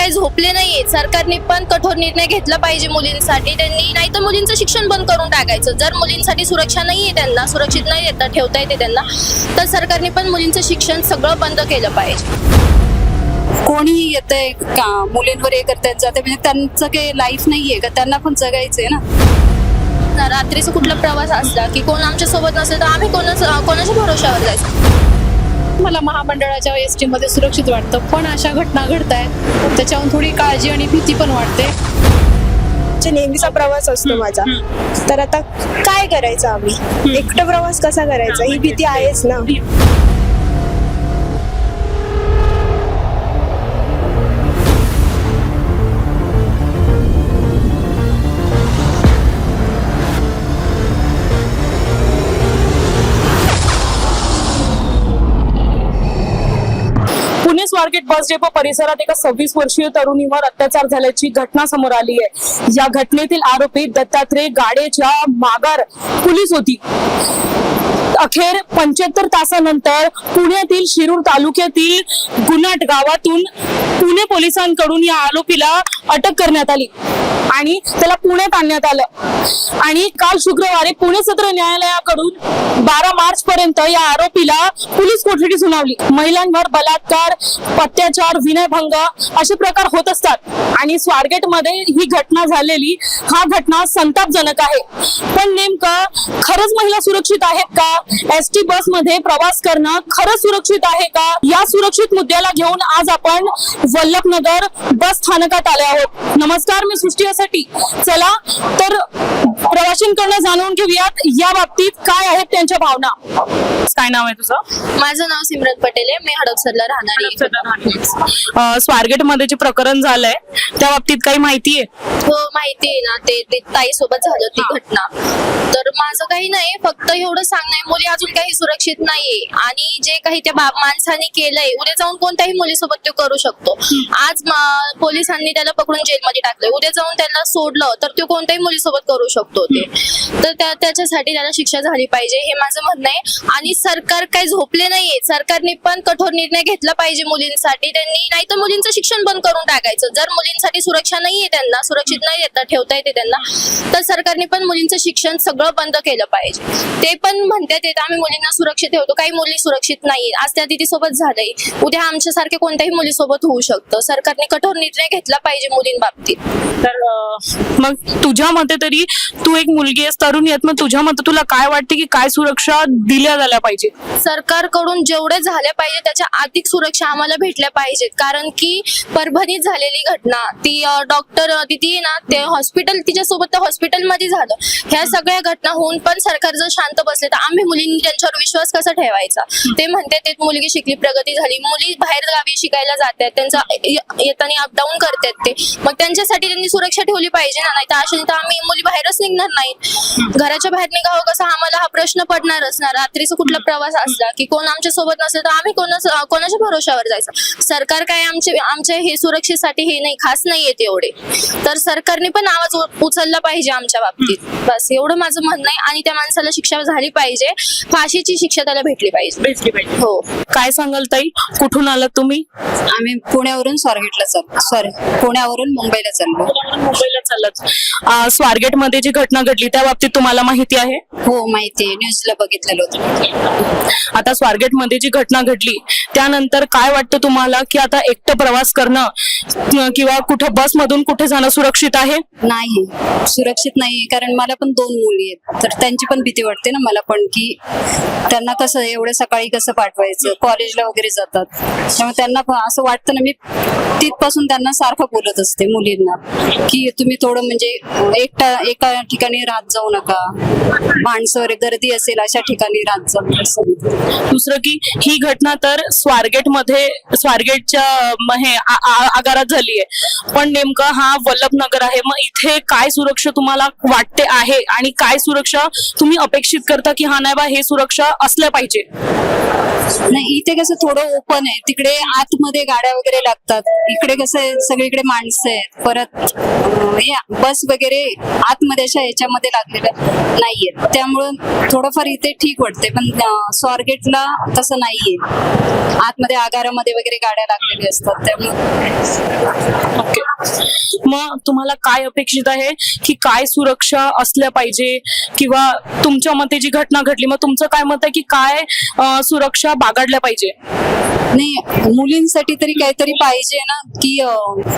काही झोपले नाहीये. सरकारने पण कठोर निर्णय घेतला पाहिजे मुलींसाठी. त्यांनी नाही तर मुलींचं शिक्षण बंद करून टाकायचं. जर मुलींसाठी सुरक्षा नाहीये त्यांना सुरक्षित नाही येतात ठेवता येते त्यांना तर सरकारने पण मुलींचं शिक्षण सगळं बंद केलं पाहिजे. कोणीही येतंय का? मुलींवर हे करतायत जाते म्हणजे त्यांचं काही लाईफ नाहीये का? त्यांना पण जगायचंय ना? ना रात्रीचा कुठला प्रवास असला की कोण आमच्यासोबत नसेल तर आम्ही कोणाच्या कोणाच्या भरोशावर जायचं? मला महामंडळाच्या एस टी मध्ये सुरक्षित वाटतं. पण अशा घटना घडत आहेत त्याच्याहून थोडी काळजी आणि भीती पण वाटते. नेहमीचा प्रवास असतो माझा तर आता काय करायचं आम्ही? एकटं प्रवास कसा करायचा? ही भीती आहेच ना? मार्केट बस डेपो परिसरात एका सव्वीस वर्षीय तरुणीवर अत्याचार झाल्याची घटना समोर आली आहे. या घटनेतील आरोपी दत्तात्रय गाडेच्या मागार पोलीस होती. अखेर पंच्याहत्तर तासानंतर पुण्यातील शिरूर तालुक्यातील गुनाट गावातून पुणे पोलिसांकडून या आरोपीला अटक करण्यात आली आणि त्याला पुण्यात आणण्यात आलं. आणि काल शुक्रवारी पुणे सत्र न्यायालयाकडून बारा मार्च पर्यंत या आरोपीला पोलीस कोठडी सुनावली. महिलांवर बलात्कार अत्याचार विनयभंग असे प्रकार होत असतात आणि स्वारगेटमध्ये ही घटना झालेली हा घटना संतापजनक आहे. पण नेमकं खरंच महिला सुरक्षित आहेत का? एस टी बसमध्ये प्रवास करणं खरंच सुरक्षित आहे का? या सुरक्षित मुद्द्याला घेऊन आज आपण वल्लभनगर बस स्थानकात आले आहोत. नमस्कार मी सृष्टी चला तर प्रवाशांकडनं जाणून घेऊयात. या बाबतीत काय आहेत त्यांच्या भावना? काय नाव आहे तुझं? माझं नाव सिमरन पटेल आहे. मी हडपसरला राहणारी स्वारगेटमध्ये जे प्रकरण झालंय त्या बाबतीत काही माहिती आहे? हो माहिती आहे ना. ते ते ताई सोबत झालं ती घटना. तर माझं काही नाही फक्त एवढं सांगणं मुली अजून काही सुरक्षित नाहीये. आणि जे काही त्या बा- माणसाने केलंय उद्या जाऊन कोणत्याही मुलीसोबत तो करू शकतो. आज पोलिसांनी त्याला पकडून जेलमध्ये टाकलंय. उद्या जाऊन त्याला सोडलं तर तो कोणत्याही मुलीसोबत करू शकतो ते. तर त्याच्यासाठी त्याला शिक्षा झाली पाहिजे हे माझं म्हणणं आहे. आणि सरकार काही झोपले नाहीये. सरकारने पण कठोर निर्णय घेतला पाहिजे मुलींसाठी. त्यांनी नाही तर मुलींचं शिक्षण बंद करून टाकायचं. जर मुलींसाठी सुरक्षा नाहीये त्यांना सुरक्षित नाही येतात ठेवता येते त्यांना तर सरकारने पण मुलींचं शिक्षण सगळं बंद केलं पाहिजे. ते पण म्हणतात येत आम्ही मुलींना सुरक्षित ठेवतो. काही मुली सुरक्षित नाही आज त्या दिदी सोबत झालंय. उद्या आमच्यासारख्या कोणत्याही मुलीसोबत होऊ शकतं. सरकारने कठोर निर्णय घेतला पाहिजे मुलींबाबतीत. तर मग तुझ्या मते तरी तू एक मुलगी आहेस तरुणी आहेत मग तुझ्या मते तुला काय वाटते की काय सुरक्षा दिल्या झाल्या पाहिजे सरकारकडून जेवढे झाल्या पाहिजे त्याच्या अधिक सुरक्षा आम्हाला भेटल्या पाहिजेत. कारण की परभणीत झालेली घटना ती डॉक्टर दिदी ना ते हॉस्पिटल तिच्यासोबत हॉस्पिटलमध्ये झालं. ह्या सगळ्या घटना होऊन पण सरकार जर शांत बसले तर आम्ही मुलींनी त्यांच्यावर विश्वास कसा ठेवायचा? ते म्हणते ते मुलगी शिकली प्रगती झाली. मुली बाहेर गावी शिकायला जातात त्यांचा येताना अपडाऊन करतात ते. मग त्यांच्यासाठी त्यांनी सुरक्षा ठेवली पाहिजे ना नाही तर अशा तर आम्ही मुली बाहेरच निघणार नाहीत. घराच्या बाहेर निघावं कसं? आम्हाला हा प्रश्न पडणारच ना. रात्रीचा कुठला प्रवास असला की कोण आमच्यासोबत नसेल तर आम्ही कोणाच कोणाच्या भरोशावर जायचं? सरकार काय आमचे आमच्या हे सुरक्षेसाठी हे नाही खास नाहीये तेवढे तर सरकारने पण आवाज उचलला पाहिजे आमच्या बाबतीत. बस एवढं माझं म्हणणं आहे आणि त्या माणसाला शिक्षा झाली पाहिजे. फाशीची शिक्षा त्याला भेटली पाहिजे. हो. काय सांगाल ताई? कुठून आलात तुम्ही? आम्ही पुण्यावरून स्वारगेटला चाललो सॉरी पुण्यावरून मुंबईला चाललो. मुंबईला चालत स्वारगेटमध्ये जी घटना घडली त्या बाबतीत तुम्हाला माहिती आहे? हो माहिती आहे. न्यूजला बघितलेलं होतं. आता स्वारगेटमध्ये जी घटना घडली त्यानंतर काय वाटतं तुम्हाला की आता एकटं प्रवास करणं किंवा कुठं बस मधून कुठे जाणं सुरक्षित आहे? नाही. सुरक्षित नाही कारण मला पण दोन मुली आहेत. तर त्यांची पण भीती वाटते ना मला पण की त्यांना कसं एवढं सकाळी कसं पाठवायचं? कॉलेजला वगैरे जातात. त्यामुळे त्यांना असं वाटतं ना मी तिथपासून त्यांना सारखं बोलत असते मुलींना की तुम्ही थोडं म्हणजे एकटा एका ठिकाणी राहत जाऊ नका. माणसं वगैरे गर्दी असेल अशा ठिकाणी राहत जाऊ असं. दुसरं की ही घटना तर स्वारगेटमध्ये स्वारगेटच्या हे आगारात झाली आहे. पण नेमकं हा वल्लभनगर आहे मग इथे काय सुरक्षा तुम्हाला वाटते आहे? आणि काय सुरक्षा तुम्ही अपेक्षित करता की हा नाही बा हे सुरक्षा असल्या पाहिजे. नाही इथे कसं थोडं ओपन आहे. तिकडे आतमध्ये गाड्या वगैरे लागतात. इकडे कसं सगळीकडे माणसं आहेत. परत अं, हे बस वगैरे आतमध्ये अशा याच्यामध्ये लागलेल्या नाहीयेत. त्यामुळं थोडंफार इथे ठीक वाटते पण अं, स्वारगेटला तसं नाहीये. आतमध्ये आगारामध्ये वगैरे गाड्या लागलेल्या असतात. त्यामुळे ओके मग तुम्हाला काय अपेक्षित आहे की काय सुरक्षा असल्या पाहिजे? किंवा तुमच्या मते जी घटना घडली मग तुमचं काय मत आहे की काय अं, सुरक्षा बागाडल्या पाहिजे. नाही मुलींसाठी तरी काहीतरी पाहिजे ना की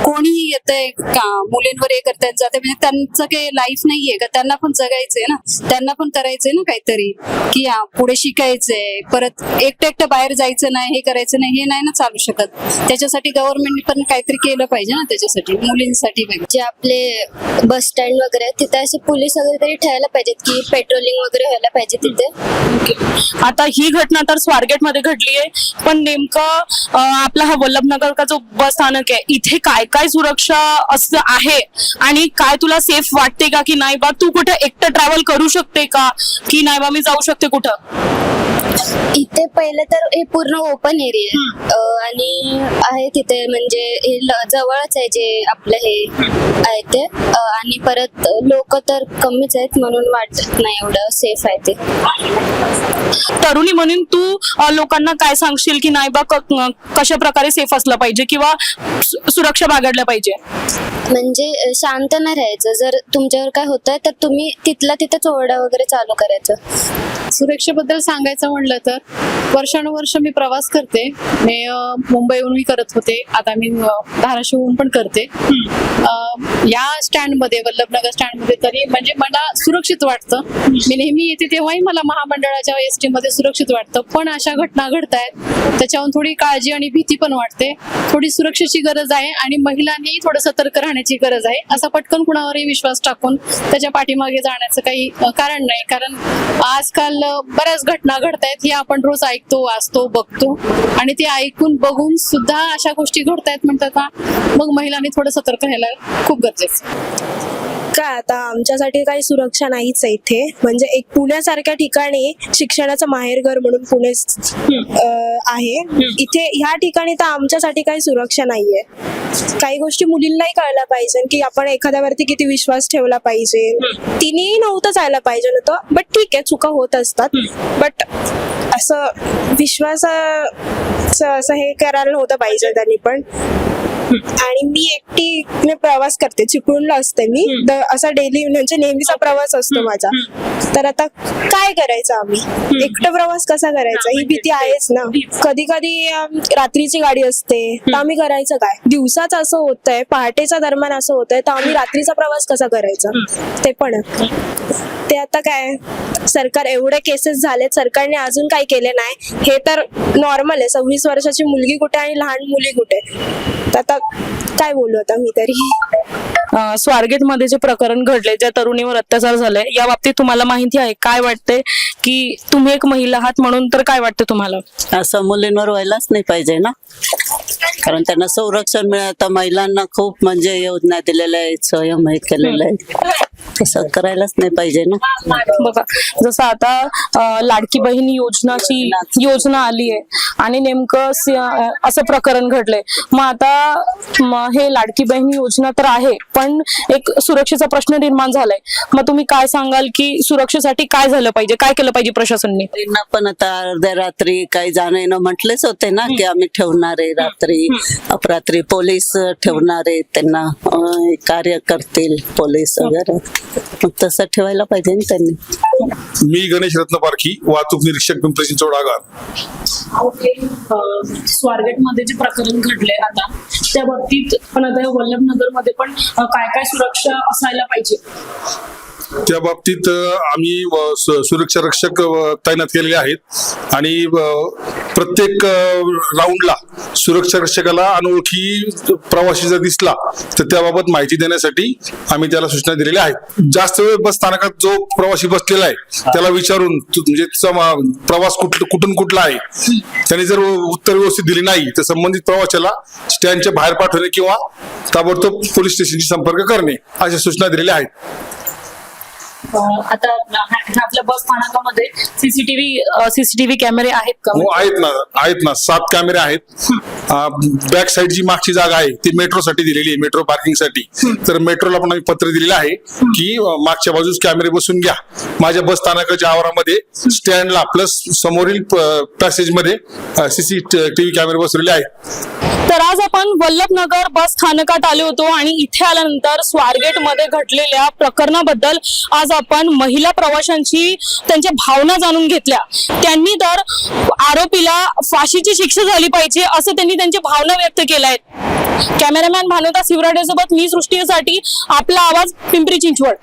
कोणीही येतंय का मुलींवर हे करतायत जाते म्हणजे त्यांचं काही लाईफ नाहीये का? त्यांना पण जगायचंय ना? त्यांना पण करायचंय ना काहीतरी? की हा, पुढे शिकायचंय परत एकटं एकटं बाहेर जायचं नाही हे करायचं नाही हे नाही ना चालू शकत. त्याच्यासाठी गव्हर्नमेंटने पण काहीतरी केलं पाहिजे ना त्याच्यासाठी मुलींसाठी जे आपले बस स्टँड वगैरे आहेत, तिथे असे पोलीस वगैरे तरी ठेवायला पाहिजेत की पेट्रोलिंग वगैरे व्हायला पाहिजे तिथे? आता ही घटना तर स्वारगेटमध्ये घडली आहे पण नेमकं अं, आपला हा वल्लभनगर का जो बस स्थानक आहे इथे काय काय सुरक्षा असं आहे? आणि काय तुला सेफ वाटते का की नाही बा? तू कुठं एकटं ट्रॅव्हल करू शकते का? की नाही बा मी जाऊ शकते कुठं? इथे पहिले तर हे पूर्ण ओपन एरिया आहे. आणि आहे तिथे म्हणजे हे जवळच आहे जे आपलं हे आहे ते. आणि परत लोक तर कमीच आहेत म्हणून वाटत नाही एवढं सेफ आहे ते. तरुणी म्हणून तू लोकांना काय सांगशील की नाही बा क- कशा प्रकारे सेफ असलं पाहिजे किंवा सुरक्षा बागडल्या पाहिजे? म्हणजे शांत नाही राहायचं. जर तुमच्यावर काय होतंय तर तुम्ही तिथल्या तिथं चोरडा वगैरे चालू करायचं. सुरक्षेबद्दल सांगायचं म्हणलं तर वर्षानुवर्ष मी प्रवास करते. मी अं, मुंबईहून मी करत होते. आता मी धाराशिवहून पण करते. या स्टँडमध्ये वल्लभनगर स्टँडमध्ये तरी म्हणजे मला सुरक्षित वाटतं. मी नेहमी येते तेव्हाही मला महामंडळाच्या एस टी मध्ये सुरक्षित वाटतं. पण अशा घटना घडतायत त्याच्याहून थोडी काळजी आणि भीती पण वाटते. थोडी सुरक्षेची गरज आहे आणि महिलांनी थोडं सतर्क राहण्याची गरज आहे. असा पटकन कुणावरही विश्वास टाकून त्याच्या पाठीमागे जाण्याचं काही कारण नाही. कारण आजकाल बऱ्याच घटना घडत आहेत. हे आपण रोज ऐकतो वाचतो बघतो. आणि ते ऐकून बघून सुद्धा अशा गोष्टी घडतायत म्हणतात का मग महिलांनी थोडं सतर्क राहायला खूप गरजेचं काय आता आमच्यासाठी काही सुरक्षा नाहीच आहे इथे. म्हणजे एक पुण्यासारख्या ठिकाणी शिक्षणाचं माहेरघर म्हणून पुणे आहे. इथे ह्या ठिकाणी तर आमच्यासाठी काही सुरक्षा नाहीये. काही गोष्टी मुलींनाही कळल्या पाहिजे की आपण एखाद्यावरती किती विश्वास ठेवला पाहिजे. तिनेही नव्हतं जायला पाहिजे नव्हतं बट ठीक आहे चुका होत असतात. बट असं विश्वास असं हे करायला नव्हतं पाहिजे त्यांनी पण. आणि मी एकटीने प्रवास करते. चिपळूणला असते मी. असा डेली म्हणजे नेहमीचा प्रवास असतो माझा. तर आता काय करायचं आम्ही? एकटं प्रवास कसा करायचा? ही भीती आहेच ना. कधी कधी रात्रीची गाडी असते. तर आम्ही करायचं काय? दिवसाच असं होतंय पहाटेच्या दरम्यान असं होतंय. तर आम्ही रात्रीचा प्रवास कसा करायचा? ते पण. ते आता काय? सरकार एवढे केसेस झालेत. सरकारने अजून काही केले नाही. हे तर नॉर्मल आहे. सव्वीस वर्षाची मुलगी कुठे आणि लहान मुली कुठे? तर आता काय बोलू आता मी तरी? स्वारगेटमध्ये जे प्रकरण घडले ज्या तरुणीवर अत्याचार झाले या बाबतीत तुम्हाला माहिती आहे. काय वाटते की तुम्ही एक महिला आहात म्हणून तर काय वाटतं तुम्हाला? असं मुलींवर व्हायलाच नाही पाहिजे ना? कारण त्यांना संरक्षण मिळतं महिलांना खूप म्हणजे योजना दिलेल्या आहेत स्वयं हे केलेलं आहे तसं करायलाच नाही पाहिजे ना. बघा जसं आता अं, लाडकी बहीण योजनाची योजना आली आहे आणि नेमकं स- अं, असं प्रकरण घडलंय. मग आता म, हे लाडकी बहीण योजना तर आहे पण एक सुरक्षेचा प्रश्न निर्माण झालाय. मग तुम्ही काय सांगाल की सुरक्षेसाठी काय झालं पाहिजे? काय केलं पाहिजे प्रशासनने? मुलींना पण आता अर्ध्या रात्री काही जाणं येणं म्हटलेच होते ना की आम्ही ठेवणार आहे रात्री. अपरात्री पोलीस ठेवणार आहे त्यांना. अं, कार्य करतील पोलीस वगैरे. तसं ठेवायला पाहिजे ना त्यांनी. मी गणेश रत्न पारखी वाहतूक निरीक्षक पिंपरी चिंचवड आगार. स्वारगेटमध्ये जे प्रकरण घडले आता त्या बाबतीत पण आता वल्लभनगरमध्ये पण काय काय सुरक्षा असायला पाहिजे? त्या बाबतीत आम्ही सुरक्षा रक्षक तैनात केलेले आहेत. आणि प्रत्येक राऊंडला सुरक्षा रक्षकाला अनोळखी प्रवासी जर दिसला तर त्याबाबत माहिती देण्यासाठी आम्ही त्याला सूचना दिलेल्या आहेत. जास्त वेळ बस स्थानकात जो प्रवासी बसलेला आहे त्याला विचारून म्हणजे प्रवास कुठला कुठून कुठला आहे त्याने जर उत्तर व्यवस्थित दिली नाही तर संबंधित प्रवाशाला स्टँडच्या बाहेर पाठवणे किंवा ताबडतोब पोलीस स्टेशनशी संपर्क करणे अशा सूचना दिलेल्या आहेत. आता आपल्या बस स्थानकामध्ये सीसीटीव्ही सीसीटीव्ही कॅमेरे आहेत का? हो आहेत ना आहेत ना. सात कॅमेरे आहेत. बॅक साईड जी मागची जागा आहे ती मेट्रोसाठी दिलेली आहे मेट्रो पार्किंगसाठी तर मेट्रोला पण आम्ही पत्र दिलेलं आहे की मागच्या बाजूस कॅमेरे बसून घ्या. माझ्या बस स्थानकाच्या आवारामध्ये स्टँडला प्लस समोरील पॅसेजमध्ये सीसीटीव्ही कॅमेरे बसवलेले आहेत. तर आज आपण वल्लभनगर बस स्थानकात आलो होतो आणि इथे आल्यानंतर स्वारगेटमध्ये घडलेल्या प्रकरणाबद्दल आज आपण महिला प्रवाशांची त्यांच्या भावना जाणून घेतल्या. त्यांनी तर आरोपीला फाशीची शिक्षा झाली पाहिजे असं त्यांनी त्यांच्या भावना व्यक्त केल्या आहेत. कॅमेरामॅन भानुदास शिवराडे सोबत मी सृष्टीसाठी आपला आवाज पिंपरी चिंचवड.